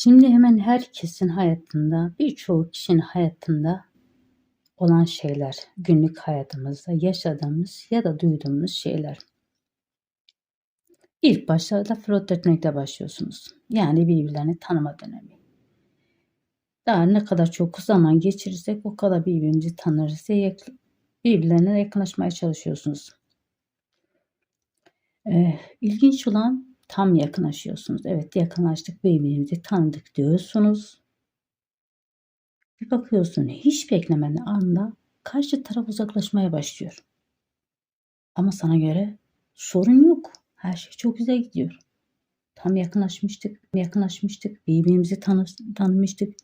Şimdi hemen herkesin hayatında, birçok kişinin hayatında olan şeyler, günlük hayatımızda yaşadığımız ya da duyduğumuz şeyler. İlk başta flört etmekle başlıyorsunuz. Yani birbirlerini tanıma dönemi. Daha ne kadar çok zaman geçirirsek o kadar birbirimizi tanırız. yak- Birbirlerine yakınlaşmaya çalışıyorsunuz. Ee, ilginç olan tam yakınlaşıyorsunuz. Evet yakınlaştık birbirimizi tanıdık diyorsunuz. Bir bakıyorsun hiç beklemeden anda karşı taraf uzaklaşmaya başlıyor. Ama sana göre sorun yok. Her şey çok güzel gidiyor. Tam yakınlaşmıştık, yakınlaşmıştık, birbirimizi tanı tanımıştık.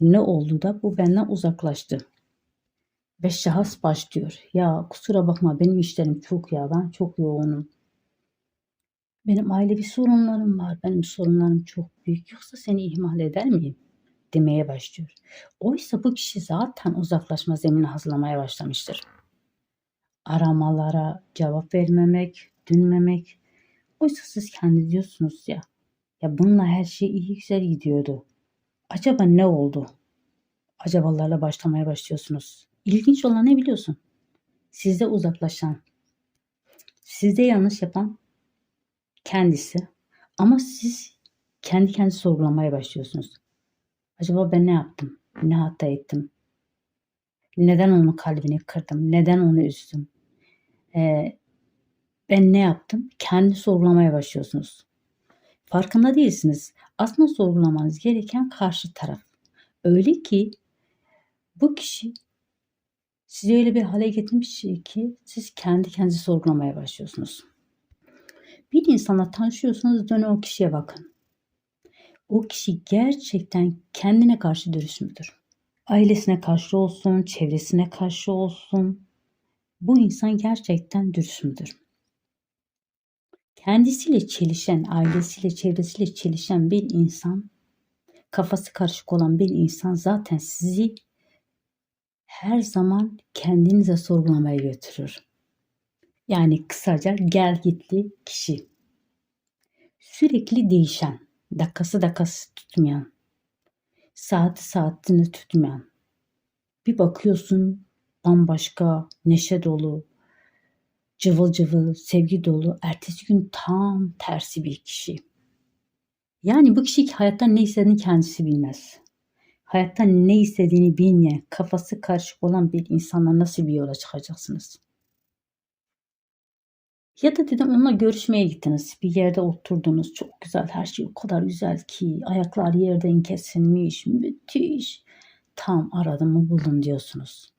Ne oldu da bu benden uzaklaştı. Ve şahıs başlıyor. Ya kusura bakma benim işlerim çok ya ben çok yoğunum. Benim ailevi sorunlarım var. Benim sorunlarım çok büyük. Yoksa seni ihmal eder miyim? demeye başlıyor. Oysa bu kişi zaten uzaklaşma zemini hazırlamaya başlamıştır. Aramalara cevap vermemek, dünmemek. Oysa siz kendi diyorsunuz ya. Ya bununla her şey iyi güzel gidiyordu. Acaba ne oldu? Acabalarla başlamaya başlıyorsunuz. İlginç olan ne biliyorsun? Sizde uzaklaşan, sizde yanlış yapan kendisi. Ama siz kendi kendi sorgulamaya başlıyorsunuz. Acaba ben ne yaptım? Ne hata ettim? Neden onun kalbini kırdım? Neden onu üzdüm? Ee, ben ne yaptım? Kendi sorgulamaya başlıyorsunuz. Farkında değilsiniz. Aslında sorgulamanız gereken karşı taraf. Öyle ki bu kişi sizi öyle bir hale getirmiş ki siz kendi kendinizi sorgulamaya başlıyorsunuz. Bir insanla tanışıyorsanız dönün o kişiye bakın. O kişi gerçekten kendine karşı dürüst müdür? Ailesine karşı olsun, çevresine karşı olsun. Bu insan gerçekten dürüst müdür? Kendisiyle çelişen, ailesiyle, çevresiyle çelişen bir insan, kafası karışık olan bir insan zaten sizi her zaman kendinize sorgulamaya götürür. Yani kısaca gel gitli kişi. Sürekli değişen, dakikası dakikası tutmayan, saati saatini tutmayan. Bir bakıyorsun bambaşka, neşe dolu, cıvıl cıvıl, sevgi dolu, ertesi gün tam tersi bir kişi. Yani bu kişi hayattan ne istediğini kendisi bilmez. Hayattan ne istediğini bilmeyen, kafası karışık olan bir insanla nasıl bir yola çıkacaksınız? Ya da dedim onunla görüşmeye gittiniz. Bir yerde oturdunuz. Çok güzel. Her şey o kadar güzel ki. Ayaklar yerden kesilmiş. Müthiş. Tam aradığımı buldum diyorsunuz.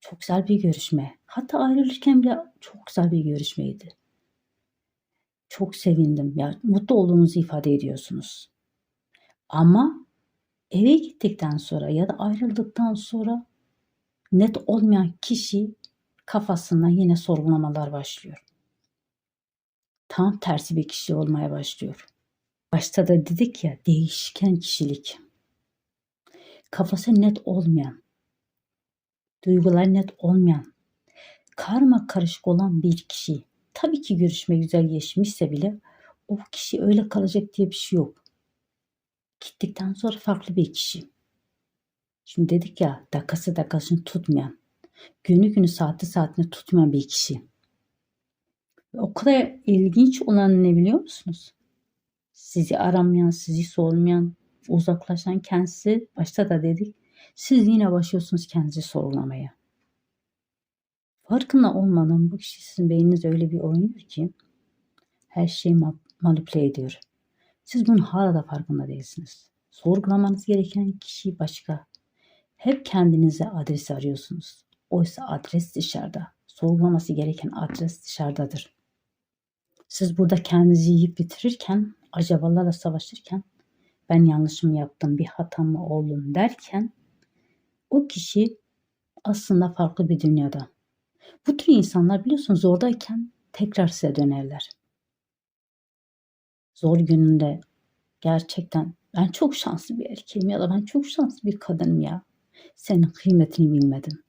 Çok güzel bir görüşme. Hatta ayrılırken bile çok güzel bir görüşmeydi. Çok sevindim. Ya mutlu olduğunuzu ifade ediyorsunuz. Ama eve gittikten sonra ya da ayrıldıktan sonra net olmayan kişi kafasında yine sorgulamalar başlıyor. Tam tersi bir kişi olmaya başlıyor. Başta da dedik ya değişken kişilik. Kafası net olmayan, duygular net olmayan, karma karışık olan bir kişi. Tabii ki görüşme güzel geçmişse bile o kişi öyle kalacak diye bir şey yok. Gittikten sonra farklı bir kişi. Şimdi dedik ya dakikası dakikasını tutmayan, günü günü saati saatini tutmayan bir kişi. O kadar ilginç olan ne biliyor musunuz? Sizi aramayan, sizi sormayan, uzaklaşan kendisi başta da dedik. Siz yine başlıyorsunuz kendinizi sorgulamaya. Farkında olmadan bu kişi sizin beyniniz öyle bir oynuyor ki her şeyi ma- manipüle ediyor. Siz bunun hala da farkında değilsiniz. Sorgulamanız gereken kişi başka. Hep kendinize adres arıyorsunuz. Oysa adres dışarıda. Sorgulaması gereken adres dışarıdadır. Siz burada kendinizi yiyip bitirirken, acabalarla savaşırken, ben yanlış mı yaptım, bir hata mı oldum derken, o kişi aslında farklı bir dünyada. Bu tür insanlar biliyorsunuz zordayken tekrar size dönerler. Zor gününde gerçekten ben çok şanslı bir erkeğim ya da ben çok şanslı bir kadınım ya. Senin kıymetini bilmedim.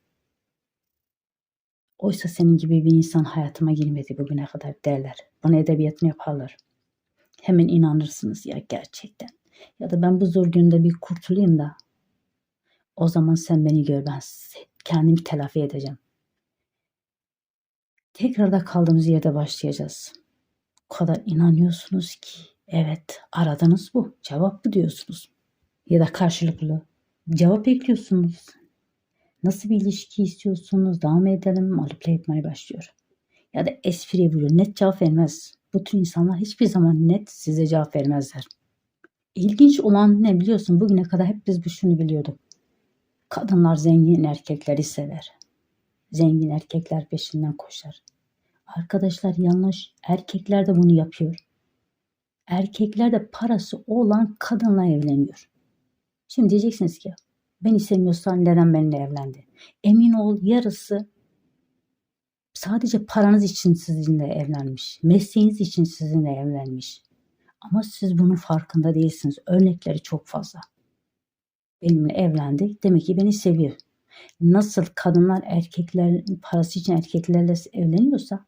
Oysa senin gibi bir insan hayatıma girmedi bugüne kadar derler. Bana edebiyatını yaparlar. Hemen inanırsınız ya gerçekten. Ya da ben bu zor günde bir kurtulayım da o zaman sen beni gör ben kendimi telafi edeceğim. Tekrar da kaldığımız yerde başlayacağız. O kadar inanıyorsunuz ki evet aradınız bu. Cevap bu diyorsunuz. Ya da karşılıklı cevap bekliyorsunuz. Nasıl bir ilişki istiyorsunuz? Devam edelim? Manipüle etmeye başlıyor. Ya da espri vuruyor. Net cevap vermez. Bu tür insanlar hiçbir zaman net size cevap vermezler. İlginç olan ne biliyorsun? Bugüne kadar hep biz şunu biliyorduk. Kadınlar zengin erkekleri sever. Zengin erkekler peşinden koşar. Arkadaşlar yanlış. Erkekler de bunu yapıyor. Erkekler de parası olan kadınla evleniyor. Şimdi diyeceksiniz ki beni sevmiyorsan neden benimle evlendi? Emin ol yarısı sadece paranız için sizinle evlenmiş. Mesleğiniz için sizinle evlenmiş. Ama siz bunun farkında değilsiniz. Örnekleri çok fazla. Benimle evlendi. Demek ki beni seviyor. Nasıl kadınlar erkekler parası için erkeklerle evleniyorsa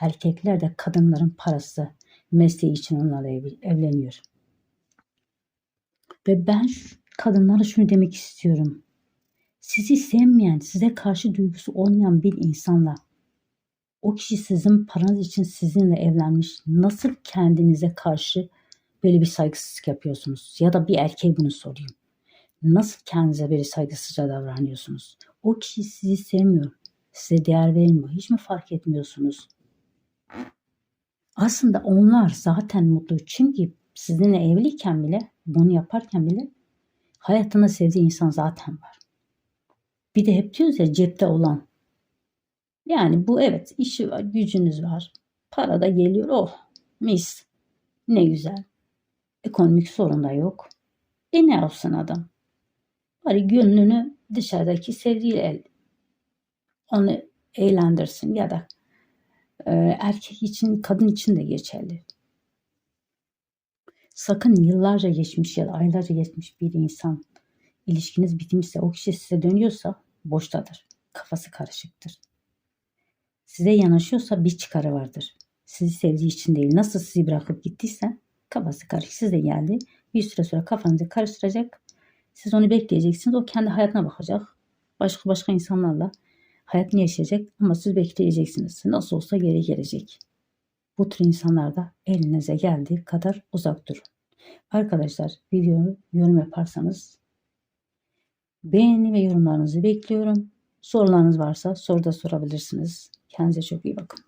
erkekler de kadınların parası mesleği için onlarla ev- evleniyor. Ve ben kadınlara şunu demek istiyorum. Sizi sevmeyen, size karşı duygusu olmayan bir insanla o kişi sizin paranız için sizinle evlenmiş. Nasıl kendinize karşı böyle bir saygısızlık yapıyorsunuz? Ya da bir erkeğe bunu sorayım. Nasıl kendinize böyle saygısızca davranıyorsunuz? O kişi sizi sevmiyor. Size değer vermiyor. Hiç mi fark etmiyorsunuz? Aslında onlar zaten mutlu. Çünkü sizinle evliyken bile, bunu yaparken bile hayatında sevdiği insan zaten var. Bir de hep diyoruz ya cepte olan. Yani bu evet işi var, gücünüz var. Para da geliyor. Oh mis. Ne güzel. Ekonomik sorun da yok. E ne yapsın adam? Bari gönlünü dışarıdaki sevdiğiyle el- onu eğlendirsin ya da e, erkek için kadın için de geçerli. Sakın yıllarca geçmiş ya da aylarca geçmiş bir insan ilişkiniz bitmişse o kişi size dönüyorsa boştadır. Kafası karışıktır. Size yanaşıyorsa bir çıkarı vardır. Sizi sevdiği için değil. Nasıl sizi bırakıp gittiyse kafası karışık. Size geldi. Bir süre sonra kafanızı karıştıracak. Siz onu bekleyeceksiniz. O kendi hayatına bakacak. Başka başka insanlarla hayatını yaşayacak ama siz bekleyeceksiniz. Nasıl olsa geri gelecek. Bu tür insanlar da elinize geldiği kadar uzak durun. Arkadaşlar videoyu yorum yaparsanız beğeni ve yorumlarınızı bekliyorum. Sorularınız varsa soruda sorabilirsiniz. Kendinize çok iyi bakın.